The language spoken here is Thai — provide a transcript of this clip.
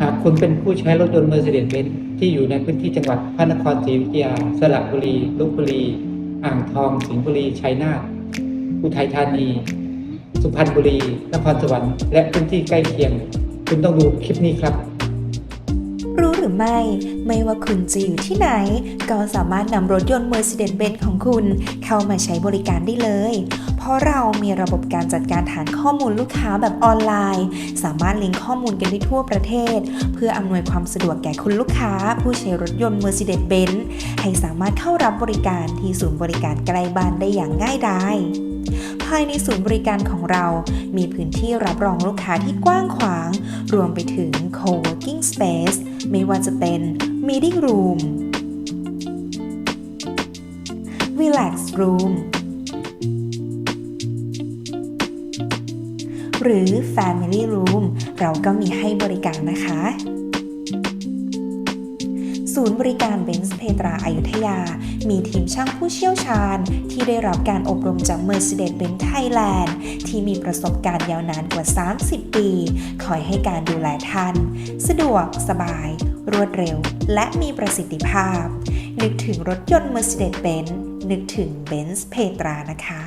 หากคุณเป็นผู้ใช้รถยนต์ Mercedes-Benz ที่อยู่ในพื้นที่จังหวัดพระนครศรีอยุธยา สระบุรี ลบบุรี อ่างทอง สิงห์บุรี ชัยนาท อุทัยธานี สุพรรณบุรี นครสวรรค์ และพื้นที่ใกล้เคียง คุณต้องดูคลิปนี้ครับ รู้หรือไม่ ไม่ว่าคุณจะอยู่ที่ไหน ก็สามารถนำรถยนต์ Mercedes-Benz ของคุณเข้ามาใช้บริการได้เลย ราะเรามีระบบการจัดการฐานข้อมูลลูกค้าแบบออนไลน์ สามารถลิงก์ข้อมูลกันได้ทั่วประเทศ เพื่ออำนวยความสะดวกแก่คุณลูกค้า ผู้ใช้รถยนต์ Mercedes-Benz ให้สามารถเข้ารับบริการที่ศูนย์บริการใกล้บ้านได้อย่างง่ายดายภายในศูนย์บริการของเรา มีพื้นที่รับรองลูกค้าที่กว้างขวาง รวมไปถึง co-working space ไม่ว่าจะเป็น meeting room relax room หรือ family room เราก็มีให้บริการนะคะ ศูนย์บริการเบนซ์เพตราอายุทยา มีทีมช่างผู้เชี่ยวชาญ ที่ได้รับการอบรมจาก Mercedes-Benz Thailand ที่มีประสบการณ์ยาวนานกว่า 30 ปี คอยให้การดูแลท่านสะดวก สบาย รวดเร็ว และมีประสิทธิภาพ นึกถึงรถยนต์ Mercedes-Benz นึกถึง Benz เพตรานะคะ